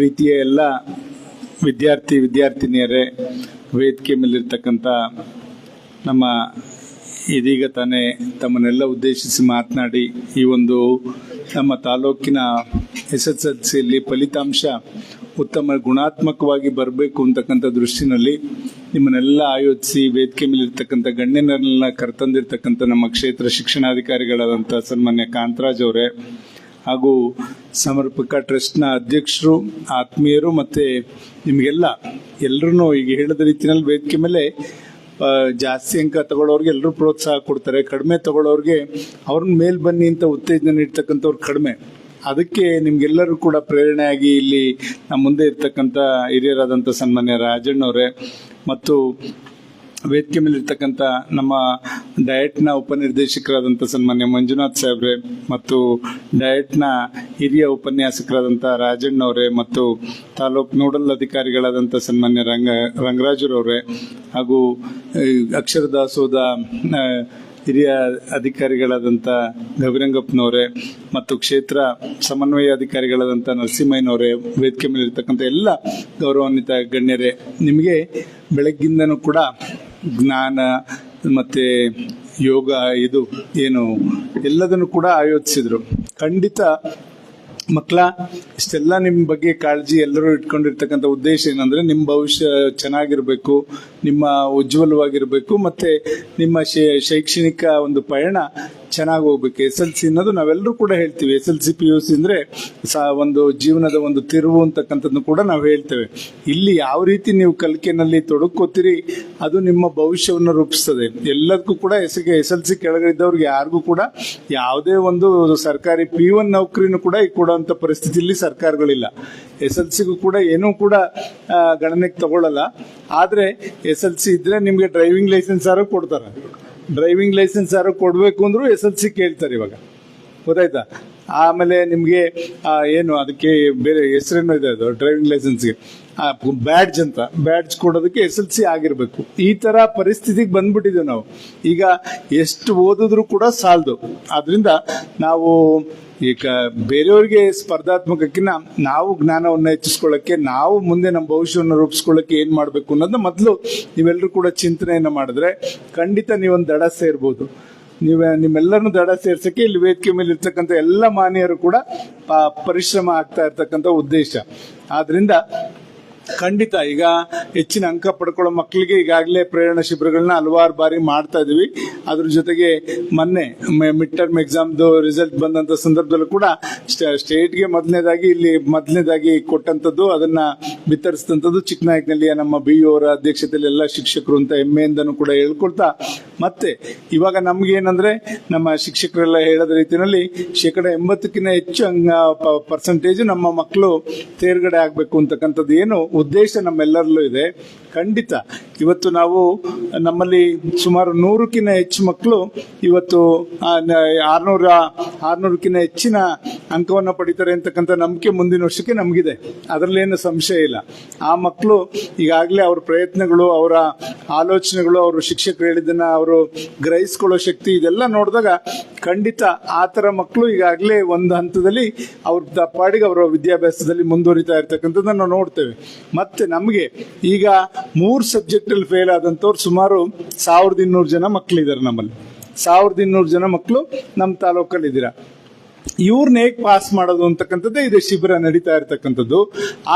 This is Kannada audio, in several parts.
ಪ್ರೀತಿಯ ಎಲ್ಲ ವಿದ್ಯಾರ್ಥಿ, ವಿದ್ಯಾರ್ಥಿನಿಯರೇ, ವೇದಿಕೆ ಮೇಲಿರ್ತಕ್ಕಂಥ ನಮ್ಮ ಇದೀಗ ತಾನೇ ತಮ್ಮನ್ನೆಲ್ಲ ಉದ್ದೇಶಿಸಿ ಮಾತನಾಡಿ ಈ ಒಂದು ನಮ್ಮ ತಾಲೂಕಿನ ಎಸ್ ಎಸ್ ಎಲ್ ಸಿಯಲ್ಲಿ ಫಲಿತಾಂಶ ಉತ್ತಮ ಗುಣಾತ್ಮಕವಾಗಿ ಬರಬೇಕು ಅಂತಕ್ಕಂಥ ದೃಷ್ಟಿನಲ್ಲಿ ನಿಮ್ಮನ್ನೆಲ್ಲ ಆಯೋಜಿಸಿ ವೇದಿಕೆ ಮೇಲಿರ್ತಕ್ಕಂಥ ಗಣ್ಯನರನ್ನ ಕರೆತಂದಿರ್ತಕ್ಕಂಥ ನಮ್ಮ ಕ್ಷೇತ್ರ ಶಿಕ್ಷಣಾಧಿಕಾರಿಗಳಾದಂಥ ಸನ್ಮಾನ್ಯ ಕಾಂತರಾಜ್ ಅವರೇ ಹಾಗೂ ಸಮರ್ಪಕ ಟ್ರಸ್ಟ್ನ ಅಧ್ಯಕ್ಷರು, ಆತ್ಮೀಯರು ಮತ್ತು ನಿಮಗೆಲ್ಲ ಎಲ್ಲರೂ ಈಗ ಹೇಳಿದ ರೀತಿಯಲ್ಲಿ ವೇದಿಕೆ ಮೇಲೆ ಜಾಸ್ತಿ ಅಂಕ ತಗೊಳ್ಳೋರಿಗೆ ಎಲ್ಲರೂ ಪ್ರೋತ್ಸಾಹ ಕೊಡ್ತಾರೆ. ಕಡಿಮೆ ತಗೊಳ್ಳೋರಿಗೆ ಅವ್ರನ್ನ ಮೇಲ್ ಬನ್ನಿ ಅಂತ ಉತ್ತೇಜನ ನೀಡ್ತಕ್ಕಂಥವ್ರು ಕಡಿಮೆ. ಅದಕ್ಕೆ ನಿಮ್ಗೆಲ್ಲರೂ ಕೂಡ ಪ್ರೇರಣೆಯಾಗಿ ಇಲ್ಲಿ ನಮ್ಮ ಮುಂದೆ ಇರ್ತಕ್ಕಂಥ ಹಿರಿಯರಾದಂಥ ಸನ್ಮಾನ್ಯ ರಾಜಣ್ಣವರೇ ಮತ್ತು ವೇದಿಕೆ ಮೇಲಿರ್ತಕ್ಕಂಥ ನಮ್ಮ ಡಯಟ್ನ ಉಪನಿರ್ದೇಶಕರಾದಂಥ ಸನ್ಮಾನ್ಯ ಮಂಜುನಾಥ್ ಸಾಹೇಬ್ರೆ ಮತ್ತು ಡಯಟ್ನ ಹಿರಿಯ ಉಪನ್ಯಾಸಕರಾದಂಥ ರಾಜಣ್ಣವರೇ ಮತ್ತು ತಾಲೂಕ್ ನೋಡಲ್ ಅಧಿಕಾರಿಗಳಾದಂಥ ಸನ್ಮಾನ್ಯ ರಂಗ ರಂಗರಾಜರವರೇ ಹಾಗೂ ಅಕ್ಷರದಾಸೋದ ಹಿರಿಯ ಅಧಿಕಾರಿಗಳಾದಂಥ ಗವಿರಂಗಪ್ಪನವರೇ ಮತ್ತು ಕ್ಷೇತ್ರ ಸಮನ್ವಯ ಅಧಿಕಾರಿಗಳಾದಂಥ ನರಸಿಂಹಯ್ಯನವರೇ, ವೇದಿಕೆ ಮೇಲಿರ್ತಕ್ಕಂಥ ಎಲ್ಲ ಗೌರವಾನ್ವಿತ ಗಣ್ಯರೇ, ನಿಮಗೆ ಬೆಳಗ್ಗಿಂದನೂ ಕೂಡ ಜ್ಞಾನ, ಮತ್ತು ಯೋಗ, ಇದು, ಏನು, ಎಲ್ಲದನ್ನು ಕೂಡ ಆಯೋಜಿಸಿದ್ರು. ಖಂಡಿತ ಮಕ್ಕಳ ಇಷ್ಟೆಲ್ಲ ನಿಮ್ಮ ಬಗ್ಗೆ ಕಾಳಜಿ ಎಲ್ಲರೂ ಇಟ್ಕೊಂಡಿರ್ತಕ್ಕಂಥ ಉದ್ದೇಶ ಏನಂದ್ರೆ ನಿಮ್ಮ ಭವಿಷ್ಯ ಚೆನ್ನಾಗಿರಬೇಕು, ನಿಮ್ಮ ಉಜ್ವಲವಾಗಿರ್ಬೇಕು, ಮತ್ತೆ ನಿಮ್ಮ ಶೈಕ್ಷಣಿಕ ಒಂದು ಪಯಣ ಚೆನ್ನಾಗಿ ಹೋಗ್ಬೇಕು. ಎಸ್ ಎಲ್ ಸಿ ಅನ್ನೋದು ನಾವೆಲ್ಲರೂ ಕೂಡ ಹೇಳ್ತೀವಿ. S L C, P U C ಅಂದ್ರೆ ಒಂದು ಜೀವನದ ಒಂದು ತಿರುವು ಅಂತಕ್ಕಂಥದ್ದು ಕೂಡ ನಾವು ಹೇಳ್ತೇವೆ. ಇಲ್ಲಿ ಯಾವ ರೀತಿ ನೀವು ಕಲಿಕೆನಲ್ಲಿ ತೊಡಕೋತೀರಿ, ಅದು ನಿಮ್ಮ ಭವಿಷ್ಯವನ್ನು ರೂಪಿಸ್ತದೆ. ಎಲ್ಲದಕ್ಕೂ ಕೂಡ ಎಸ್ ಎಸ್ ಎಲ್ ಸಿ ಕೆಳಗಿದ್ದವ್ರಿಗೆ ಯಾರಿಗೂ ಕೂಡ ಯಾವುದೇ ಒಂದು ಸರ್ಕಾರಿ ಪಿ ಒನ್ ನೌಕರಿನೂ ಕೂಡ ಈ ಕೊಡುವಂತ ಪರಿಸ್ಥಿತಿಯಲ್ಲಿ ಸರ್ಕಾರಗಳಿಲ್ಲ. ಎಸ್ ಎಲ್ ಸಿಗೂ ಕೂಡ ಏನೂ ಕೂಡ ಗಣನೆಗೆ ತಗೊಳ್ಳಲ್ಲ ಆದರೆ ಎಸ್ ಎಲ್ ಸಿ ಇದ್ರೆ ನಿಮಗೆ ಡ್ರೈವಿಂಗ್ ಲೈಸೆನ್ಸ್ ಯಾರು ಕೊಡ್ತಾರೆ. ಡ್ರೈವಿಂಗ್ ಲೈಸೆನ್ಸ್ ಯಾರು ಕೊಡಬೇಕು ಅಂದ್ರೂ ಎಸ್ ಎಲ್ ಸಿ ಕೇಳ್ತಾರೆ ಇವಾಗ. ಗೊತ್ತಾಯ್ತಾ? ಆಮೇಲೆ ನಿಮಗೆ ಏನು ಅದಕ್ಕೆ ಬೇರೆ ಹೆಸರೇನೋ ಇದೆ ಅದು, ಡ್ರೈವಿಂಗ್ ಲೈಸೆನ್ಸ್ಗೆ. ಬ್ಯಾಡ್ಜ್ ಅಂತ, ಬ್ಯಾಡ್ಜ್ ಕೊಡೋದಕ್ಕೆ ಎಸ್ ಎಲ್ ಸಿ ಆಗಿರಬೇಕು. ಈ ತರ ಪರಿಸ್ಥಿತಿಗೆ ಬಂದ್ಬಿಟ್ಟಿದ್ದೇವೆ ನಾವು. ಈಗ ಎಷ್ಟು ಓದಿದ್ರು ಕೂಡ ಸಾಲದು. ಆದ್ರಿಂದ ನಾವು ಈಗ ಬೇರೆಯವ್ರಿಗೆ ಸ್ಪರ್ಧಾತ್ಮಕಕ್ಕಿಂತ ನಾವು ಜ್ಞಾನವನ್ನು ಹೆಚ್ಚಿಸ್ಕೊಳ್ಳೋಕ್ಕೆ, ನಾವು ಮುಂದೆ ನಮ್ಮ ಭವಿಷ್ಯವನ್ನು ರೂಪಿಸ್ಕೊಳ್ಳೋಕೆ ಏನ್ ಮಾಡಬೇಕು ಅನ್ನೋದನ್ನ ಮೊದಲು ನೀವೆಲ್ಲರೂ ಕೂಡ ಚಿಂತನೆಯನ್ನು ಮಾಡಿದ್ರೆ ಖಂಡಿತ ನೀವೊಂದು ದಡ ಸೇರ್ಬೋದು. ನೀವೇ, ನಿಮ್ಮೆಲ್ಲರನ್ನು ದಡ ಸೇರ್ಸಕ್ಕೆ ಇಲ್ಲಿ ವೇದಿಕೆ ಮೇಲೆ ಇರ್ತಕ್ಕಂಥ ಎಲ್ಲ ಮಾನ್ಯರು ಕೂಡ ಪರಿಶ್ರಮ ಆಗ್ತಾ ಇರ್ತಕ್ಕಂಥ ಉದ್ದೇಶ. ಆದ್ರಿಂದ ಖಂಡಿತ. ಈಗ ಹೆಚ್ಚಿನ ಅಂಕ ಪಡ್ಕೊಳ್ಳೋ ಮಕ್ಕಳಿಗೆ ಈಗಾಗಲೇ ಪ್ರೇರಣಾ ಶಿಬಿರಗಳನ್ನ ಹಲವಾರು ಬಾರಿ ಮಾಡ್ತಾ ಇದೀವಿ ಅದ್ರ ಜೊತೆಗೆ ಮೊನ್ನೆ ಮಿಡ್ ಟರ್ಮ್ ಎಕ್ಸಾಮ್ದು ರಿಸಲ್ಟ್ ಬಂದಂತ ಸಂದರ್ಭದಲ್ಲೂ ಕೂಡ ಸ್ಟ- ಸ್ಟೇಟ್ಗೆ ಮೊದಲನೇದಾಗಿ ಇಲ್ಲಿ ಮೊದಲನೇದಾಗಿ ಕೊಟ್ಟಂತದ್ದು ಅದನ್ನ ಬಿತ್ತರಿಸಿದಂಥದ್ದು ಚಿಕ್ಕನಾಯಕನಲ್ಲಿಯ ನಮ್ಮ ಬಿ ಅವರ ಅಧ್ಯಕ್ಷತೆಯಲ್ಲಿ ಎಲ್ಲ ಶಿಕ್ಷಕರು ಅಂತ ಹೆಮ್ಮೆಯಿಂದನೂ ಕೂಡ ಹೇಳ್ಕೊಳ್ತಾ ಮತ್ತೆ ಇವಾಗ ನಮ್ಗೆ ಏನಂದ್ರೆ ನಮ್ಮ ಶಿಕ್ಷಕರೆಲ್ಲ ಹೇಳದ ರೀತಿಯಲ್ಲಿ ಶೇಕಡ ಎಂಬತ್ತಕ್ಕಿಂತ ಹೆಚ್ಚು ಪರ್ಸೆಂಟೇಜ್ ನಮ್ಮ ಮಕ್ಕಳು ತೇರ್ಗಡೆ ಆಗ್ಬೇಕು ಅಂತಕ್ಕಂಥದ್ದು ಏನು ಉದ್ದೇಶ ನಮ್ಮೆಲ್ಲರಲ್ಲೂ ಇದೆ. ಖಂಡಿತ ಇವತ್ತು ನಾವು ನಮ್ಮಲ್ಲಿ ಸುಮಾರು ನೂರಕ್ಕಿಂತ ಹೆಚ್ಚು ಮಕ್ಕಳು ಇವತ್ತು ಆರ್ನೂರ, ಆರ್ನೂರಕ್ಕಿಂತ ಹೆಚ್ಚಿನ ಅಂಕವನ್ನು ಪಡಿತಾರೆ ಅಂತಕ್ಕಂಥ ನಂಬಿಕೆ ಮುಂದಿನ ವರ್ಷಕ್ಕೆ ನಮಗಿದೆ. ಅದರಲ್ಲೇನು ಸಂಶಯ ಇಲ್ಲ. ಆ ಮಕ್ಕಳು ಈಗಾಗಲೇ ಅವ್ರ ಪ್ರಯತ್ನಗಳು, ಅವರ ಆಲೋಚನೆಗಳು, ಅವರು ಶಿಕ್ಷಕರು ಹೇಳಿದ್ದನ್ನ ಅವರು ಗ್ರಹಿಸ್ಕೊಳ್ಳೋ ಶಕ್ತಿ ಇದೆಲ್ಲ ನೋಡಿದಾಗ ಖಂಡಿತ ಆ ಥರ ಮಕ್ಕಳು ಈಗಾಗಲೇ ಒಂದು ಹಂತದಲ್ಲಿ ಅವ್ರ ದಪ್ಪಾಡಿಗೆ ಪಾಡಿಗೆ ಅವರ ವಿದ್ಯಾಭ್ಯಾಸದಲ್ಲಿ ಮುಂದುವರಿತಾ ಇರ್ತಕ್ಕಂಥದ್ದನ್ನು ನಾವು ನೋಡ್ತೇವೆ. ಮತ್ತೆ ನಮಗೆ ಈಗ ಮೂರು ಸಬ್ಜೆಕ್ಟಲ್ಲಿ ಫೇಲ್ ಆದಂಥವ್ರು ಸುಮಾರು ಸಾವಿರದ ಇನ್ನೂರು ಜನ ಮಕ್ಕಳಿದ್ದಾರೆ ನಮ್ಮಲ್ಲಿ. ಸಾವಿರದ ಇನ್ನೂರು ಜನ ಮಕ್ಕಳು ನಮ್ಮ ತಾಲೂಕಲ್ಲಿ ಇದ್ದೀರಾ ಇವ್ರನ್ನ ಹೇಗೆ ಪಾಸ್ ಮಾಡೋದು ಅಂತಕ್ಕಂಥದ್ದೇ ಇದೆ ಶಿಬಿರ ನಡೀತಾ ಇರತಕ್ಕಂಥದ್ದು.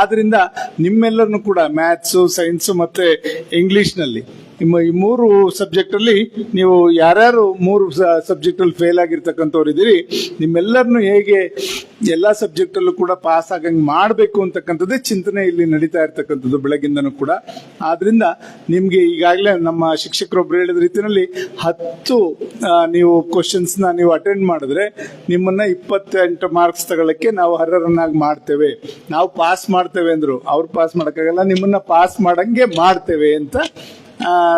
ಆದ್ರಿಂದ ನಿಮ್ಮೆಲ್ಲರನ್ನು ಕೂಡ ಮ್ಯಾಥ್ಸು ಸೈನ್ಸು ಮತ್ತೆ ಇಂಗ್ಲಿಷ್ನಲ್ಲಿ ಈ ಮೂರು ಸಬ್ಜೆಕ್ಟ್ ಅಲ್ಲಿ ನೀವು ಯಾರ್ಯಾರು ಮೂರು ಸಬ್ಜೆಕ್ಟ್ ಅಲ್ಲಿ ಫೇಲ್ ಆಗಿರ್ತಕ್ಕಂಥವ್ರು ಇದ್ದೀರಿ, ನಿಮ್ಮೆಲ್ಲರನ್ನು ಹೇಗೆ ಎಲ್ಲಾ ಸಬ್ಜೆಕ್ಟ್ ಅಲ್ಲೂ ಕೂಡ ಪಾಸ್ ಆಗಂಗ್ ಮಾಡಬೇಕು ಅಂತಕ್ಕಂಥದ್ದೇ ಚಿಂತನೆ ಇಲ್ಲಿ ನಡೀತಾ ಇರ್ತಕ್ಕಂಥದ್ದು ಬೆಳಗಿಂದನೂ ಕೂಡ. ಆದ್ರಿಂದ ನಿಮ್ಗೆ ಈಗಾಗಲೇ ನಮ್ಮ ಶಿಕ್ಷಕರೊಬ್ರು ಹೇಳಿದ ರೀತಿಯಲ್ಲಿ ಹತ್ತು ನೀವು ಕ್ವಶನ್ಸ್ನ ನೀವು ಅಟೆಂಡ್ ಮಾಡಿದ್ರೆ ನಿಮ್ಮನ್ನ ಇಪ್ಪತ್ತೆಂಟು ಮಾರ್ಕ್ಸ್ ತಗೊಳಕ್ಕೆ ನಾವು ಅರ್ಹರನ್ನಾಗಿ ಮಾಡ್ತೇವೆ. ನಾವು ಪಾಸ್ ಮಾಡ್ತೇವೆ ಅಂದ್ರು. ಅವ್ರು ಪಾಸ್ ಮಾಡೋಕ್ಕಾಗಲ್ಲ, ನಿಮ್ಮನ್ನ ಪಾಸ್ ಮಾಡಂಗೆ ಮಾಡ್ತೇವೆ ಅಂತ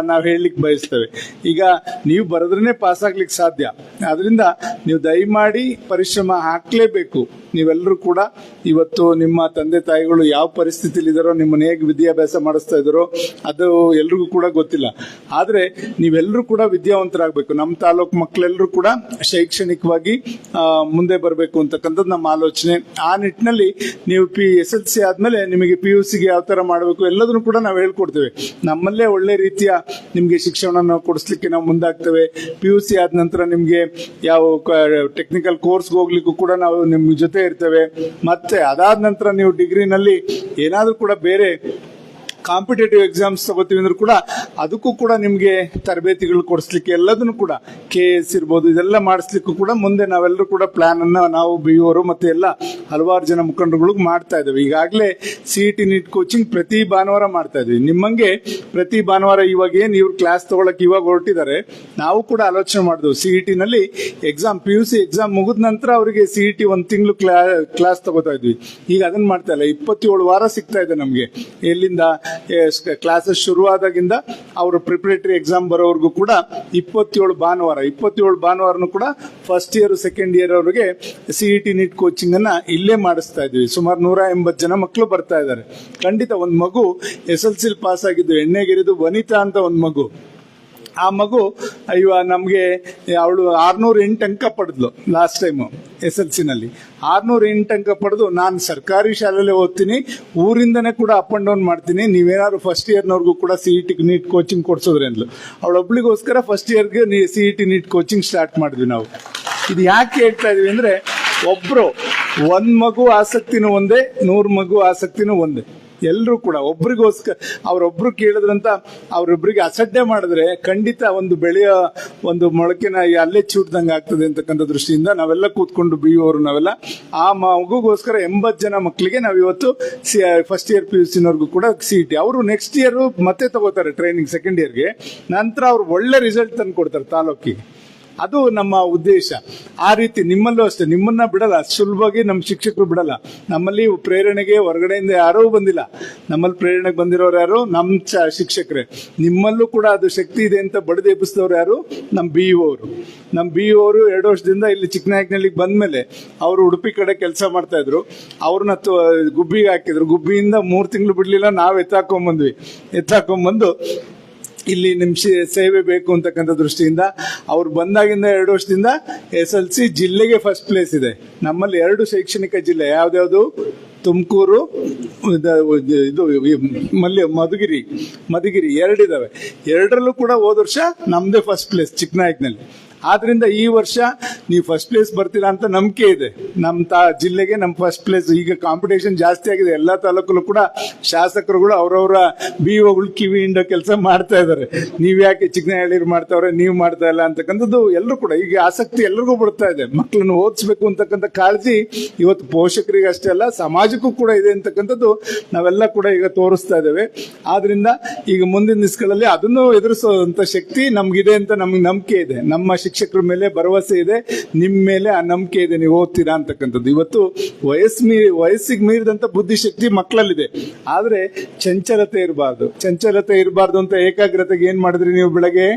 ನಾವು ಹೇಳಲಿಕ್ಕೆ ಬಯಸ್ತೇವೆ. ಈಗ ನೀವು ಬರೆದ್ರೆ ಪಾಸ್ ಆಗ್ಲಿಕ್ಕೆ ಸಾಧ್ಯ. ಅದರಿಂದ ನೀವು ದಯಮಾಡಿ ಪರಿಶ್ರಮ ಹಾಕ್ಲೇಬೇಕು. ನೀವೆಲ್ಲರೂ ಕೂಡ ಇವತ್ತು ನಿಮ್ಮ ತಂದೆ ತಾಯಿಗಳು ಯಾವ ಪರಿಸ್ಥಿತಿಲಿ ಇದಾರೋ ನಿಮ್ಮನ್ನ ಹೇಗೆ ವಿದ್ಯಾಭ್ಯಾಸ ಮಾಡಿಸ್ತಾ ಇದ್ದಾರೋ, ಅದು ಎಲ್ರಿಗೂ ಕೂಡ ಗೊತ್ತಿಲ್ಲ. ಆದ್ರೆ ನೀವೆಲ್ಲರೂ ಕೂಡ ವಿದ್ಯಾವಂತರಾಗಬೇಕು. ನಮ್ಮ ತಾಲೂಕು ಮಕ್ಕಳೆಲ್ಲರೂ ಕೂಡ ಶೈಕ್ಷಣಿಕವಾಗಿ ಮುಂದೆ ಬರಬೇಕು ಅಂತಕ್ಕಂಥದ್ದು ನಮ್ಮ ಆಲೋಚನೆ. ಆ ನಿಟ್ಟಿನಲ್ಲಿ ನೀವು ಪಿ ಎಸ್ ಎಲ್ ಸಿ ಆದ್ಮೇಲೆ ನಿಮಗೆ ಪಿ ಯು ಸಿಗೆ ಯಾವ ತರ ಮಾಡಬೇಕು ಎಲ್ಲದನ್ನು ಕೂಡ ನಾವು ಹೇಳ್ಕೊಡ್ತೇವೆ. ನಮ್ಮಲ್ಲೇ ಒಳ್ಳೆ ರೀತಿಯ ನಿಮಗೆ ಶಿಕ್ಷಣವನ್ನು ಕೊಡಿಸ್ಲಿಕ್ಕೆ ನಾವು ಮುಂದಾಗ್ತೇವೆ. ಪಿ ಯು ಸಿ ಆದ ನಂತರ ನಿಮಗೆ ಯಾವ ಟೆಕ್ನಿಕಲ್ ಕೋರ್ಸ್ಗೆ ಹೋಗ್ಲಿಕ್ಕೂ ಕೂಡ ನಾವು ನಿಮ್ಮ ಜೊತೆ ಇರ್ತೇವೆ. ಮತ್ತೆ ಅದಾದ ನಂತರ ನೀವು ಡಿಗ್ರಿನಲ್ಲಿ ಏನಾದರೂ ಕೂಡ ಬೇರೆ ಕಾಂಪಿಟೇಟಿವ್ ಎಕ್ಸಾಮ್ಸ್ ತಗೋತೀವಿ ಅಂದ್ರೂ ಕೂಡ ಅದಕ್ಕೂ ಕೂಡ ನಿಮಗೆ ತರಬೇತಿಗಳು ಕೊಡಿಸ್ಲಿಕ್ಕೆ ಎಲ್ಲದನ್ನು ಕೂಡ ಕೆ ಎಸ್ ಇರ್ಬೋದು, ಇದೆಲ್ಲ ಮಾಡಿಸ್ಲಿಕ್ಕೂ ಕೂಡ ಮುಂದೆ ನಾವೆಲ್ಲರೂ ಕೂಡ ಪ್ಲಾನ್ ಅನ್ನ ನಾವು ಬಿ ಅವರು ಮತ್ತೆ ಎಲ್ಲ ಹಲವಾರು ಜನ ಮುಖಂಡರುಗಳು ಮಾಡ್ತಾ ಇದ್ದೇವೆ. ಈಗಾಗಲೇ C E T NEET coaching ಪ್ರತಿ ಭಾನುವಾರ ಮಾಡ್ತಾ ಇದ್ವಿ ನಿಮ್ಮಂಗೆ ಪ್ರತಿ ಭಾನುವಾರ ಇವಾಗ ಏನು ಇವ್ರು ಕ್ಲಾಸ್ ತಗೊಳಕ್ ಇವಾಗ ಹೊರಟಿದ್ದಾರೆ, ನಾವು ಕೂಡ ಆಲೋಚನೆ ಮಾಡಿದ್ವು. ಸಿ ಇ ಟಿ ನಲ್ಲಿ exam P U C exam ಮುಗಿದ ನಂತರ ಅವರಿಗೆ ಸಿ ಇ ಟಿ ಒಂದು ತಿಂಗಳು ಕ್ಲಾ ಕ್ಲಾಸ್ ತಗೋತಾ ಇದ್ವಿ. ಈಗ ಅದನ್ನ ಮಾಡ್ತಾ ಇಲ್ಲ. ಇಪ್ಪತ್ತೇಳು ವಾರ ಸಿಗ್ತಾ ಇದೆ ನಮಗೆ. ಎಲ್ಲಿಂದ? ಕ್ಲಾಸಸ್ ಶುರುವಾದಾಗಿಂದ ಅವರು ಪ್ರಿಪರೇಟರಿ ಎಕ್ಸಾಮ್ ಬರೋವರೆಗೂ ಕೂಡ ಇಪ್ಪತ್ತೇಳು ಭಾನುವಾರ, ಇಪ್ಪತ್ತೇಳು ಭಾನುವಾರನೂ ಕೂಡ ಫಸ್ಟ್ ಇಯರ್ ಸೆಕೆಂಡ್ ಇಯರ್ ಅವರಿಗೆ C E T NEET coaching ಅನ್ನ ಇಲ್ಲೇ ಮಾಡಿಸ್ತಾ ಇದ್ವಿ. ಸುಮಾರು ನೂರ ಎಂಬತ್ತು ಜನ ಮಕ್ಕಳು ಬರ್ತಾ ಇದ್ದಾರೆ. ಖಂಡಿತ ಒಂದು ಮಗು ಎಸ್ ಎಲ್ ಸಿಲ್ ಪಾಸ್ ಆಗಿದ್ದು ಎಣ್ಣೆಗಿರಿದು ವನಿತಾ ಅಂತ ಒಂದು ಮಗು. ಆ ಮಗು, ಅಯ್ಯೋ, ನಮಗೆ ಅವಳು ಆರ್ನೂರ ಎಂಟು ಅಂಕ ಪಡೆದ್ಲು ಲಾಸ್ಟ್ ಟೈಮ್ ಎಸ್ ಎಲ್ನಲ್ಲಿ ಆರ್ನೂರ ಎಂಟು ಅಂಕ ಪಡೆದು ನಾನು ಸರ್ಕಾರಿ ಶಾಲೆಯಲ್ಲೇ ಓದ್ತೀನಿ, ಊರಿಂದನೇ ಕೂಡ ಅಪ್ ಅಂಡ್ ಡೌನ್ ಮಾಡ್ತೀನಿ, ನೀವೇನಾದ್ರು ಫಸ್ಟ್ ಇಯರ್ನವ್ರಿಗೂ ಕೂಡ C E T NEET coaching ಕೊಡ್ಸೋದ್ರಿ ಅಂದ್ಲು. ಅವಳೊಬ್ಳಿಗೋಸ್ಕರ ಫಸ್ಟ್ ಇಯರ್ಗೆ C E T NEET coaching start ಮಾಡಿದ್ವಿ ನಾವು. ಇದು ಯಾಕೆ ಹೇಳ್ತಾ ಇದೀವಿ ಅಂದ್ರೆ, ಒಬ್ರು, ಒಂದ್ ಮಗು ಆಸಕ್ತಿನೂ ಒಂದೇ, ನೂರು ಮಗು ಆಸಕ್ತಿನೂ ಒಂದೇ. ಎಲ್ಲರೂ ಕೂಡ ಒಬ್ರಿಗೋಸ್ಕರ ಅವ್ರೊಬ್ರು ಕೇಳಿದ್ರಂತ ಅವ್ರೊಬ್ರಿಗೆ ಅಸಡ್ಡೆ ಮಾಡಿದ್ರೆ ಖಂಡಿತ ಒಂದು ಬೆಳೆಯ ಒಂದು ಮೊಳಕೆನ ಅಲ್ಲೇ ಚೂಟ್ದಂಗೆ ಆಗ್ತದೆ ಅಂತಕ್ಕಂಥ ದೃಷ್ಟಿಯಿಂದ ನಾವೆಲ್ಲ ಕೂತ್ಕೊಂಡು ಬಿ ನಾವೆಲ್ಲ. ಆ ಮಗುಗೋಸ್ಕರ ಎಂಬತ್ತು ಜನ ಮಕ್ಕಳಿಗೆ ನಾವು ಇವತ್ತು C first year P U ಸಿನವ್ರಿಗೂ ಕೂಡ ಸಿ ಟಿ ಅವರು ನೆಕ್ಸ್ಟ್ ಇಯರ್ ಮತ್ತೆ ತಗೋತಾರೆ ಟ್ರೈನಿಂಗ್ ಸೆಕೆಂಡ್ ಇಯರ್ಗೆ ನಂತರ ಅವ್ರು ಒಳ್ಳೆ ರಿಸಲ್ಟ್ ತಂದು ಕೊಡ್ತಾರೆ ತಾಲೂಕಿಗೆ. ಅದು ನಮ್ಮ ಉದ್ದೇಶ. ಆ ರೀತಿ ನಿಮ್ಮಲ್ಲೂ ಅಷ್ಟೇ, ನಿಮ್ಮನ್ನ ಬಿಡಲ್ಲ, ಸುಲಭವಾಗಿ ನಮ್ಮ ಶಿಕ್ಷಕರು ಬಿಡಲ್ಲ. ನಮ್ಮಲ್ಲಿ ಪ್ರೇರಣೆಗೆ ಹೊರಗಡೆಯಿಂದ ಯಾರೂ ಬಂದಿಲ್ಲ. ನಮ್ಮಲ್ಲಿ ಪ್ರೇರಣೆಗೆ ಬಂದಿರೋರು ಯಾರು? ನಮ್ಮ ಶಿಕ್ಷಕರೇ. ನಿಮ್ಮಲ್ಲೂ ಕೂಡ ಅದು ಶಕ್ತಿ ಇದೆ ಅಂತ ಬಡದೆ ಎಬ್ಬಿಸಿದವ್ರು ಯಾರು? ನಮ್ಮ ಬಿ ಅವರು. ನಮ್ಮ ಬಿ ಅವರು ಎರಡು ವರ್ಷದಿಂದ ಇಲ್ಲಿ ಚಿಕ್ಕನಾಯಕನಹಳ್ಳಿಗೆ ಬಂದ್ಮೇಲೆ ಅವರು ಉಡುಪಿ ಕಡೆ ಕೆಲಸ ಮಾಡ್ತಾ ಇದ್ರು. ಅವ್ರನ್ನ ಗುಬ್ಬಿಗೆ ಹಾಕಿದ್ರು. ಗುಬ್ಬಿಯಿಂದ ಮೂರು ತಿಂಗಳು ಬಿಡ್ಲಿಲ್ಲ, ನಾವು ಎತ್ತಾಕೊಂಬಂದ್ವಿ. ಎತ್ತಾಕೊಂಬಂದು ಇಲ್ಲಿ ನಿಮ್ ಸೇವೆ ಬೇಕು ಅಂತಕ್ಕಂಥ ದೃಷ್ಟಿಯಿಂದ ಅವ್ರು ಬಂದಾಗಿಂದ ಎರಡು ವರ್ಷದಿಂದ ಎಸ್ ಎಲ್ ಸಿ ಜಿಲ್ಲೆಗೆ ಫಸ್ಟ್ ಪ್ಲೇಸ್ ಇದೆ. ನಮ್ಮಲ್ಲಿ ಎರಡು ಶೈಕ್ಷಣಿಕ ಜಿಲ್ಲೆ, ಯಾವ್ದ್ಯಾವ್ದು? ತುಮಕೂರು, ಇದು ಮಲ್ಲಿ ಮಧುಗಿರಿ ಮಧುಗಿರಿ ಎರಡಿದಾವೆ. ಎರಡರಲ್ಲೂ ಕೂಡ ಹೋದ ವರ್ಷ ನಮ್ದೇ ಫಸ್ಟ್ ಪ್ಲೇಸ್ ಚಿಕ್ಕನಾಯಕನಲ್ಲಿ ಆದ್ರಿಂದ ಈ ವರ್ಷ ನೀವು ಫಸ್ಟ್ ಪ್ಲೇಸ್ ಬರ್ತೀರಾ ಅಂತ ನಂಬಿಕೆ ಇದೆ. ನಮ್ಮ ತಾ, ಜಿಲ್ಲೆಗೆ ನಮ್ಮ ಫಸ್ಟ್ ಪ್ಲೇಸ್ ಈಗ ಕಾಂಪಿಟೇಷನ್ ಜಾಸ್ತಿ ಆಗಿದೆ. ಎಲ್ಲ ತಾಲೂಕಲ್ಲೂ ಕೂಡ ಶಾಸಕರುಗಳು ಅವರವರ ಬಿ ಒಗಳು ಕಿವಿ ಹಿಂಡೋ ಕೆಲಸ ಮಾಡ್ತಾ ಇದ್ದಾರೆ. ನೀವು ಯಾಕೆ ಚಿಕ್ಕನಹಳ್ಳಿರು ಮಾಡ್ತಾವ್ರೆ, ನೀವು ಮಾಡ್ತಾ ಇಲ್ಲ ಅಂತಕ್ಕಂಥದ್ದು ಎಲ್ಲರೂ ಕೂಡ ಈಗ ಆಸಕ್ತಿ ಎಲ್ಲರಿಗೂ ಬರ್ತಾ ಇದೆ. ಮಕ್ಕಳನ್ನು ಓದಿಸ್ಬೇಕು ಅಂತಕ್ಕಂಥ ಕಾಳಜಿ ಇವತ್ತು ಪೋಷಕರಿಗೆ ಅಷ್ಟೇ ಅಲ್ಲ, ಸಮಾಜಕ್ಕೂ ಕೂಡ ಇದೆ ಅಂತಕ್ಕಂಥದ್ದು ನಾವೆಲ್ಲ ಕೂಡ ಈಗ ತೋರಿಸ್ತಾ ಇದ್ದೇವೆ. ಆದ್ರಿಂದ ಈಗ ಮುಂದಿನ ದಿವಸಗಳಲ್ಲಿ ಅದನ್ನು ಎದುರಿಸುವಂತ ಶಕ್ತಿ ನಮ್ಗಿದೆ ಅಂತ ನಮ್ಗೆ ನಂಬಿಕೆ ಇದೆ. ನಮ್ಮ ಶಿಕ್ಷಕರ ಮೇಲೆ ಭರವಸೆ ಇದೆ. ನಿಮ್ ಮೇಲೆ ಆ ನಂಬಿಕೆ ಇದೆ, ನೀವು ಓದ್ತೀರಾ ಅಂತಕ್ಕಂಥದ್ದು. ಇವತ್ತು ವಯಸ್ಸು ಮೀರಿ ವಯಸ್ಸಿಗೆ ಮೀರಿದಂತ ಬುದ್ಧಿಶಕ್ತಿ ಮಕ್ಕಳಲ್ಲಿದೆ ಆದ್ರೆ ಚಂಚಲತೆ ಇರಬಾರ್ದು. ಚಂಚಲತೆ ಇರಬಾರ್ದು ಅಂತ ಏಕಾಗ್ರತೆಗೆ ಏನ್ ಮಾಡಿದ್ರಿ ನೀವು ಬೆಳಗ್ಗೆ?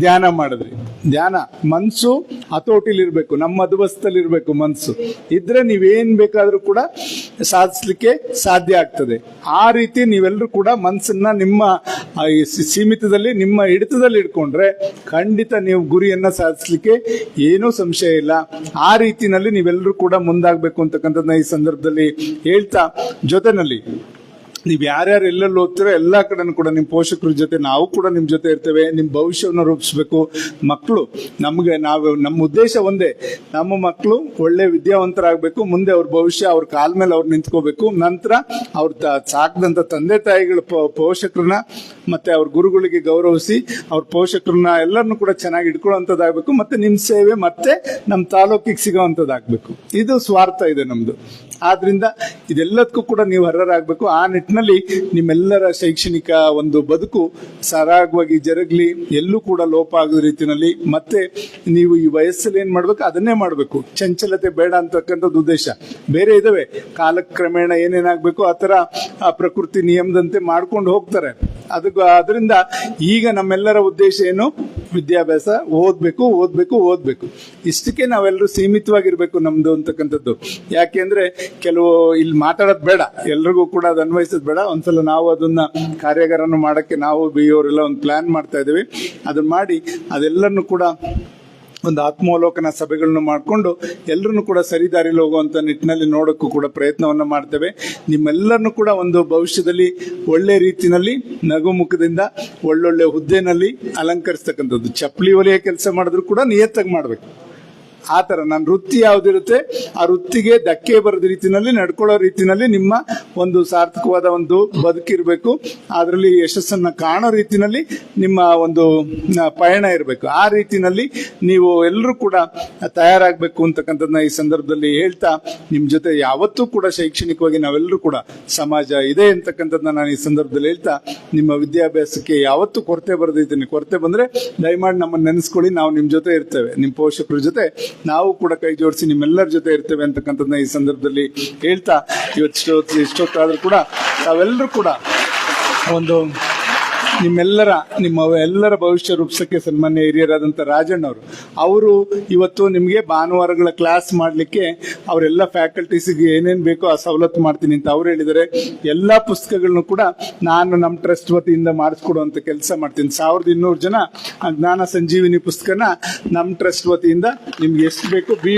ಧ್ಯಾನ ಮಾಡಿದ್ರಿ. ಧ್ಯಾನ, ಮನ್ಸು ಹತೋಟಿಲಿರ್ಬೇಕು, ನಮ್ಮ ಮಧುಬಸ್ತಲ್ಲಿ ಇರ್ಬೇಕು ಮನ್ಸು. ಇದ್ರೆ ನೀವೇನ್ ಬೇಕಾದ್ರೂ ಕೂಡ ಸಾಧಿಸ್ಲಿಕ್ಕೆ ಸಾಧ್ಯ ಆಗ್ತದೆ. ಆ ರೀತಿ ನೀವೆಲ್ಲರೂ ಕೂಡ ಮನ್ಸನ್ನ ನಿಮ್ಮ ಸೀಮಿತದಲ್ಲಿ, ನಿಮ್ಮ ಹಿಡಿತದಲ್ಲಿ ಇಟ್ಕೊಂಡ್ರೆ ಖಂಡಿತ ನೀವು ಗುರಿಯನ್ನ ಸಾಧಿಸ್ಲಿಕ್ಕೆ ಏನೂ ಸಂಶಯ ಇಲ್ಲ. ಆ ರೀತಿನಲ್ಲಿ ನೀವೆಲ್ಲರೂ ಕೂಡ ಮುಂದಾಗಬೇಕು ಅಂತಕ್ಕಂಥದ್ದನ್ನ ಈ ಸಂದರ್ಭದಲ್ಲಿ ಹೇಳ್ತಾ ಜೊತೆನಲ್ಲಿ ನೀವ್ ಯಾರ್ಯಾರು ಎಲ್ಲೆಲ್ಲಿ ಓದ್ತೀರೋ ಎಲ್ಲಾ ಕಡೆನೂ ಕೂಡ ನಿಮ್ಮ ಪೋಷಕರ ಜೊತೆ ನಾವು ಕೂಡ ನಿಮ್ಮ ಜೊತೆ ಇರ್ತೇವೆ ನಿಮ್ಮ ಭವಿಷ್ಯವನ್ನು ರೂಪಿಸ್ಬೇಕು. ಮಕ್ಕಳು ನಮಗೆ ನಾವು ನಮ್ಮ ಉದ್ದೇಶ ಒಂದೇ, ನಮ್ಮ ಮಕ್ಕಳು ಒಳ್ಳೆ ವಿದ್ಯಾವಂತರಾಗಬೇಕು, ಮುಂದೆ ಅವ್ರ ಭವಿಷ್ಯ ಅವ್ರ ಕಾಲ ಮೇಲೆ ಅವ್ರು ನಿಂತ್ಕೋಬೇಕು. ನಂತರ ಅವ್ರ ಸಾಕಿದಂತ ತಂದೆ ತಾಯಿಗಳ ಪೋಷಕರನ್ನ ಮತ್ತೆ ಅವ್ರ ಗುರುಗಳಿಗೆ ಗೌರವಿಸಿ ಅವ್ರ ಪೋಷಕರನ್ನ ಎಲ್ಲರನ್ನು ಕೂಡ ಚೆನ್ನಾಗಿ ಇಟ್ಕೊಳ್ಳುವಂತದ್ದಾಗಬೇಕು. ಮತ್ತೆ ನಿಮ್ಮ ಸೇವೆ ಮತ್ತೆ ನಮ್ಮ ತಾಲೂಕಿಗೆ ಸಿಗೋವಂಥದ್ದಾಗಬೇಕು ಇದು ಸ್ವಾರ್ಥ ಇದೆ ನಮ್ದು. ಆದ್ರಿಂದ ಇದೆಲ್ಲದಕ್ಕೂ ಕೂಡ ನೀವು ಅರ್ಹರಾಗಬೇಕು. ಆ ನಿಟ್ಟಿನಲ್ಲಿ ನಿಮ್ಮೆಲ್ಲರ ಶೈಕ್ಷಣಿಕ ಒಂದು ಬದುಕು ಸರಾಗವಾಗಿ ಜರುಗಲಿ. ಎಲ್ಲೂ ಕೂಡ ಲೋಪ ಆಗದ ರೀತಿಯಲ್ಲಿ ಮತ್ತೆ ನೀವು ಈ ವಯಸ್ಸಲ್ಲಿ ಏನ್ ಮಾಡ್ಬೇಕು? ಅದನ್ನೇ ಮಾಡಬೇಕು. ಚಂಚಲತೆ ಬೇಡ ಅಂತಕ್ಕಂಥದ್ದು ಉದ್ದೇಶ. ಬೇರೆ ಇದಾವೆ. ಕಾಲಕ್ರಮೇಣ ಏನೇನಾಗಬೇಕು? ಆ ಥರ ಆ ಪ್ರಕೃತಿ ನಿಯಮದಂತೆ ಮಾಡ್ಕೊಂಡು ಹೋಗ್ತಾರೆ. ಅದು ಅದರಿಂದ ಈಗ ನಮ್ಮೆಲ್ಲರ ಉದ್ದೇಶ ಏನು? ವಿದ್ಯಾಭ್ಯಾಸ, ಓದ್ಬೇಕು ಓದ್ಬೇಕು ಓದ್ಬೇಕು. ಇಷ್ಟಕ್ಕೆ ನಾವೆಲ್ಲರೂ ಸೀಮಿತವಾಗಿರ್ಬೇಕು ನಮ್ದು ಅಂತಕ್ಕಂಥದ್ದು. ಯಾಕೆಂದ್ರೆ ಕೆಲವು ಇಲ್ಲಿ ಮಾತಾಡೋದು ಬೇಡ. ಎಲ್ರಿಗೂ ಕೂಡ ಅದು ಅನ್ವಯಿಸೋದು ಬೇಡ. ಒಂದ್ಸಲ ನಾವು ಅದನ್ನ ಕಾರ್ಯಾಗಾರನ ಮಾಡಕ್ಕೆ ನಾವು ಬಿ ಅವರೆಲ್ಲ ಒಂದು ಪ್ಲಾನ್ ಮಾಡ್ತಾ ಇದೀವಿ ಅದನ್ನ ಮಾಡಿ ಅದೆಲ್ಲರನ್ನು ಕೂಡ ಒಂದು ಆತ್ಮಾವಲೋಕನ ಸಭೆಗಳನ್ನು ಮಾಡಿಕೊಂಡು ಎಲ್ಲರನ್ನು ಕೂಡ ಸರಿದಾರಿಲಿ ಹೋಗುವಂಥ ನಿಟ್ಟಿನಲ್ಲಿ ನೋಡೋಕ್ಕೂ ಕೂಡ ಪ್ರಯತ್ನವನ್ನು ಮಾಡ್ತೇವೆ. ನಿಮ್ಮೆಲ್ಲರನ್ನು ಕೂಡ ಒಂದು ಭವಿಷ್ಯದಲ್ಲಿ ಒಳ್ಳೆ ರೀತಿಯಲ್ಲಿ, ನಗುಮುಖದಿಂದ, ಒಳ್ಳೊಳ್ಳೆ ಹುದ್ದೆನಲ್ಲಿ ಅಲಂಕರಿಸ್ತಕ್ಕಂಥದ್ದು. ಚಪ್ಪಲಿ ಒಲೆಯ ಕೆಲಸ ಮಾಡಿದ್ರು ಕೂಡ ನಿಯತ್ತಾಗಿ ಮಾಡ್ಬೇಕು. ಆ ತರ ನನ್ನ ವೃತ್ತಿ ಯಾವ್ದಿರುತ್ತೆ, ಆ ವೃತ್ತಿಗೆ ಧಕ್ಕೆ ಬರದ ರೀತಿನಲ್ಲಿ, ನಡ್ಕೊಳ್ಳೋ ರೀತಿನಲ್ಲಿ ನಿಮ್ಮ ಒಂದು ಸಾರ್ಥಕವಾದ ಒಂದು ಬದುಕಿರ್ಬೇಕು ಅದರಲ್ಲಿ ಯಶಸ್ಸನ್ನ ಕಾಣೋ ರೀತಿನಲ್ಲಿ ನಿಮ್ಮ ಒಂದು ಪಯಣ ಇರಬೇಕು. ಆ ರೀತಿನಲ್ಲಿ ನೀವು ಎಲ್ಲರೂ ಕೂಡ ತಯಾರಾಗಬೇಕು ಅಂತಕ್ಕಂಥದ್ದನ್ನ ಈ ಸಂದರ್ಭದಲ್ಲಿ ಹೇಳ್ತಾ ನಿಮ್ಮ ಜೊತೆ ಯಾವತ್ತೂ ಕೂಡ ಶೈಕ್ಷಣಿಕವಾಗಿ ನಾವೆಲ್ಲರೂ ಕೂಡ ಸಮಾಜ ಇದೆ ಅಂತಕ್ಕಂಥದ್ದನ್ನ ನಾನು ಈ ಸಂದರ್ಭದಲ್ಲಿ ಹೇಳ್ತಾ, ನಿಮ್ಮ ವಿದ್ಯಾಭ್ಯಾಸಕ್ಕೆ ಯಾವತ್ತೂ ಕೊರತೆ ಬರೆದಿದ್ದೀನಿ ಕೊರತೆ ಬಂದ್ರೆ ದಯಮಾಡಿ ನಮ್ಮನ್ನು ನೆನೆಸ್ಕೊಳ್ಳಿ. ನಾವು ನಿಮ್ಮ ಜೊತೆ ಇರ್ತೇವೆ. ನಿಮ್ಮ ಪೋಷಕರ ಜೊತೆ ನಾವು ಕೂಡ ಕೈ ಜೋಡಿಸಿ ನಿಮ್ಮೆಲ್ಲರ ಜೊತೆ ಇರ್ತೇವೆ ಅಂತಕ್ಕಂಥದ್ದನ್ನ ಈ ಸಂದರ್ಭದಲ್ಲಿ ಹೇಳ್ತಾ ಇವತ್ತು ಇಷ್ಟೊತ್ತಾದ್ರೂ ಕೂಡ ನಾವೆಲ್ಲರೂ ಕೂಡ ಒಂದು ನಿಮ್ಮೆಲ್ಲರ, ನಿಮ್ಮ ಎಲ್ಲರ ಭವಿಷ್ಯ ರೂಪಿಸಕ್ಕೆ ಸನ್ಮಾನ್ಯ ಹಿರಿಯರಾದಂಥ ರಾಜಣ್ಣವರು, ಅವರು ಇವತ್ತು ನಿಮಗೆ ಭಾನುವಾರಗಳ ಕ್ಲಾಸ್ ಮಾಡಲಿಕ್ಕೆ ಅವರೆಲ್ಲ ಫ್ಯಾಕಲ್ಟೀಸಿಗೆ ಏನೇನು ಬೇಕೋ ಆ ಸವಲತ್ತು ಮಾಡ್ತೀನಿ ಅಂತ ಅವ್ರು ಹೇಳಿದರೆ ಎಲ್ಲ ಪುಸ್ತಕಗಳನ್ನು ಕೂಡ ನಾನು ನಮ್ಮ ಟ್ರಸ್ಟ್ ವತಿಯಿಂದ ಮಾಡಿಸ್ಕೊಡುವಂತ ಕೆಲಸ ಮಾಡ್ತೀನಿ. ಸಾವಿರದ ಇನ್ನೂರು ಜನ ಜ್ಞಾನ ಸಂಜೀವಿನಿ ಪುಸ್ತಕನ ನಮ್ಮ ಟ್ರಸ್ಟ್ ವತಿಯಿಂದ ನಿಮ್ಗೆ ಎಷ್ಟು ಬೇಕು, ಬಿ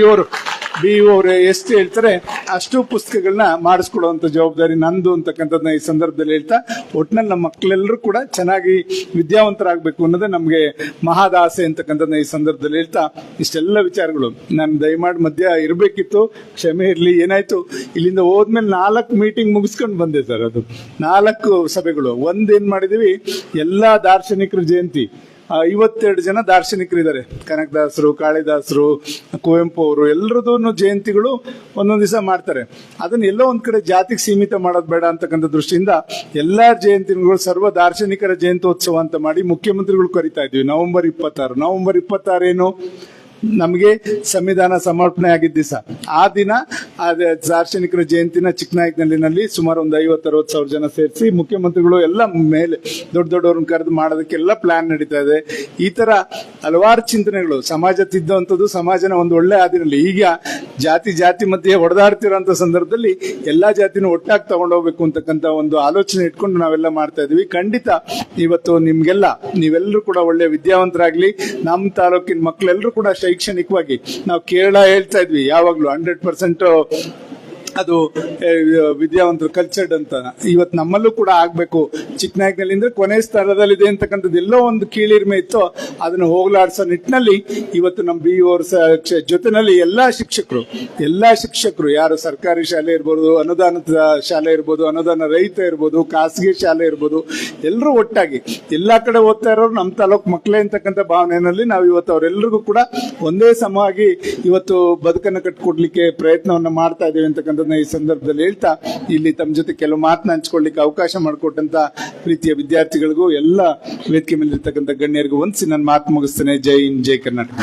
ಬಿ ಅವರು ಎಷ್ಟು ಹೇಳ್ತಾರೆ, ಅಷ್ಟು ಪುಸ್ತಕಗಳನ್ನ ಮಾಡಿಸ್ಕೊಡುವಂತ ಜವಾಬ್ದಾರಿ ನಂದು ಅಂತಕ್ಕಂಥದ್ದನ್ನ ಈ ಸಂದರ್ಭದಲ್ಲಿ ಹೇಳ್ತಾ ಒಟ್ಟಿನಲ್ಲಿ ನಮ್ಮ ಮಕ್ಕಳೆಲ್ಲರೂ ಕೂಡ ಚೆನ್ನಾಗಿ ವಿದ್ಯಾವಂತರಾಗಬೇಕು ಅನ್ನೋದೇ ನಮಗೆ ಮಹಾದ ಆಸೆ ಅಂತಕ್ಕಂಥದ್ದನ್ನ ಈ ಸಂದರ್ಭದಲ್ಲಿ ಹೇಳ್ತಾ, ಇಷ್ಟೆಲ್ಲ ವಿಚಾರಗಳು. ನಾನು ದಯಮಾಡಿ ಮಧ್ಯ ಇರಬೇಕಿತ್ತು, ಕ್ಷಮೆ ಇರಲಿ, ಏನಾಯ್ತು? ಇಲ್ಲಿಂದ ಹೋದ್ಮೇಲೆ ನಾಲ್ಕು ಮೀಟಿಂಗ್ ಮುಗಿಸ್ಕೊಂಡು ಬಂದೆ ಸರ್ ಅದು. ನಾಲ್ಕು ಸಭೆಗಳು. ಒಂದೇನ್ ಮಾಡಿದೀವಿ? ಎಲ್ಲಾ ದಾರ್ಶನಿಕರ ಜಯಂತಿ. ಐವತ್ತೆರಡು ಜನ ದಾರ್ಶನಿಕರಿದ್ದಾರೆ. ಕನಕದಾಸರು, ಕಾಳಿದಾಸರು, ಕುವೆಂಪು ಅವರು ಎಲ್ಲರದೂ ಜಯಂತಿಗಳು ಒಂದೊಂದು ದಿವಸ ಮಾಡ್ತಾರೆ. ಅದನ್ನ ಎಲ್ಲೋ ಒಂದ್ ಕಡೆ ಜಾತಿಗೆ ಸೀಮಿತ ಮಾಡೋದು ಬೇಡ ಅಂತಕ್ಕಂಥ ದೃಷ್ಟಿಯಿಂದ ಎಲ್ಲಾ ಜಯಂತಿಗಳು ಸರ್ವ ದಾರ್ಶನಿಕರ ಜಯಂತ್ಯೋತ್ಸವ ಅಂತ ಮಾಡಿ ಮುಖ್ಯಮಂತ್ರಿಗಳು ಕರಿತಾ ಇದ್ವಿ. ನವೆಂಬರ್ ಇಪ್ಪತ್ತಾರು. ನವೆಂಬರ್ ಇಪ್ಪತ್ತಾರು ಏನು ನಮಗೆ ಸಂವಿಧಾನ ಸಮರ್ಪಣೆ ಆಗಿದ್ದ ದಿವಸ. ಆ ದಿನ ದಾರ್ಶನಿಕರ ಜಯಂತಿನ ಚಿಕ್ಕನಾಯಕನಹಳ್ಳಿನಲ್ಲಿ ಸುಮಾರು ಒಂದು ಐವತ್ತು ಅರವತ್ತು ಸಾವಿರ ಜನ ಸೇರಿಸಿ ಮುಖ್ಯಮಂತ್ರಿಗಳು ಎಲ್ಲ ಮೇಲೆ ದೊಡ್ಡ ದೊಡ್ಡವ್ರನ್ನ ಕರೆದು ಮಾಡೋದಕ್ಕೆಲ್ಲ ಪ್ಲಾನ್ ನಡೀತಾ ಇದೆ. ಈ ತರ ಹಲವಾರು ಚಿಂತನೆಗಳು. ಸಮಾಜ ತಿದ್ದುವಂಥದ್ದು ಸಮಾಜನ ಒಂದು ಒಳ್ಳೆ ಆದಿನಲ್ಲಿ ಈಗ ಜಾತಿ ಜಾತಿ ಮಧ್ಯೆ ಹೊಡೆದಾಡ್ತಿರೋಂಥ ಸಂದರ್ಭದಲ್ಲಿ ಎಲ್ಲಾ ಜಾತಿನೂ ಒಟ್ಟಾಗಿ ತಗೊಂಡೋಗ್ಬೇಕು ಅಂತಕ್ಕಂಥ ಒಂದು ಆಲೋಚನೆ ಇಟ್ಕೊಂಡು ನಾವೆಲ್ಲ ಮಾಡ್ತಾ ಇದೀವಿ ಖಂಡಿತ ಇವತ್ತು ನಿಮ್ಗೆಲ್ಲ ನೀವೆಲ್ಲರೂ ಕೂಡ ಒಳ್ಳೆ ವಿದ್ಯಾವಂತರಾಗ್ಲಿ. ನಮ್ಮ ತಾಲೂಕಿನ ಮಕ್ಕಳೆಲ್ಲರೂ ಕೂಡ ಶೈಕ್ಷಣಿಕವಾಗಿ. ನಾವು ಕೇರಳ ಹೇಳ್ತಾ ಇದ್ವಿ ಯಾವಾಗ್ಲೂ ಹಂಡ್ರೆಡ್ ಪರ್ಸೆಂಟ್ ಅದು ವಿದ್ಯಾವಂತರು ಕಲ್ಚರ್ಡ್ ಅಂತ. ಇವತ್ತು ನಮ್ಮಲ್ಲೂ ಕೂಡ ಆಗ್ಬೇಕು. ಚಿಕ್ಕನಾಯಕನಲ್ಲಿ ಅಂದ್ರೆ ಕೊನೆ ಸ್ಥಳದಲ್ಲಿದೆ ಅಂತಕ್ಕಂಥದ್ದು ಎಲ್ಲೋ ಒಂದು ಕೀಳಿರ್ಮೆ ಇತ್ತು ಅದನ್ನು ಹೋಗ್ಲಾಡ್ಸೋ ನಿಟ್ಟಿನಲ್ಲಿ ಇವತ್ತು ನಮ್ಮ ಬಿ ಅವರ ಜೊತೆನಲ್ಲಿ ಎಲ್ಲಾ ಶಿಕ್ಷಕರು ಎಲ್ಲಾ ಶಿಕ್ಷಕರು, ಯಾರು ಸರ್ಕಾರಿ ಶಾಲೆ ಇರ್ಬೋದು ಅನುದಾನದ ಶಾಲೆ ಇರ್ಬೋದು, ಅನುದಾನ ರಹಿತ ಇರ್ಬೋದು, ಖಾಸಗಿ ಶಾಲೆ ಇರ್ಬೋದು ಎಲ್ಲರೂ ಒಟ್ಟಾಗಿ ಎಲ್ಲಾ ಕಡೆ ಓದ್ತಾ ಇರೋರು ನಮ್ಮ ತಾಲೂಕು ಮಕ್ಕಳೇ ಅಂತಕ್ಕಂಥ ಭಾವನೆಯಲ್ಲಿ ನಾವು ಇವತ್ತು ಅವರೆಲ್ಲರಿಗೂ ಕೂಡ ಒಂದೇ ಸಮವಾಗಿ ಇವತ್ತು ಬದುಕನ್ನು ಕಟ್ಕೊಡ್ಲಿಕ್ಕೆ ಪ್ರಯತ್ನವನ್ನು ಮಾಡ್ತಾ ಇದ್ದೇವೆ ಅಂತಕ್ಕಂಥದ್ದನ್ನ ಈ ಸಂದರ್ಭದಲ್ಲಿ ಹೇಳ್ತಾ, ಇಲ್ಲಿ ತಮ್ಮ ಜೊತೆ ಕೆಲವು ಮಾತನ್ನ ಹಂಚ್ಕೊಳ್ಳಿಕ್ಕೆ ಅವಕಾಶ ಮಾಡಿಕೊಟ್ಟಂತ ಪ್ರೀತಿಯ ವಿದ್ಯಾರ್ಥಿಗಳಿಗೂ, ಎಲ್ಲ ವೇದಿಕೆ ಮೇಲೆ ಇರ್ತಕ್ಕಂಥ ಗಣ್ಯರಿಗೂ ಒಂದ್ಸಿ ನನ್ನ ಮಾತು ಮುಗಿಸ್ತೇನೆ. ಜೈ ಹಿಂದ್, ಜೈ ಕರ್ನಾಟಕ.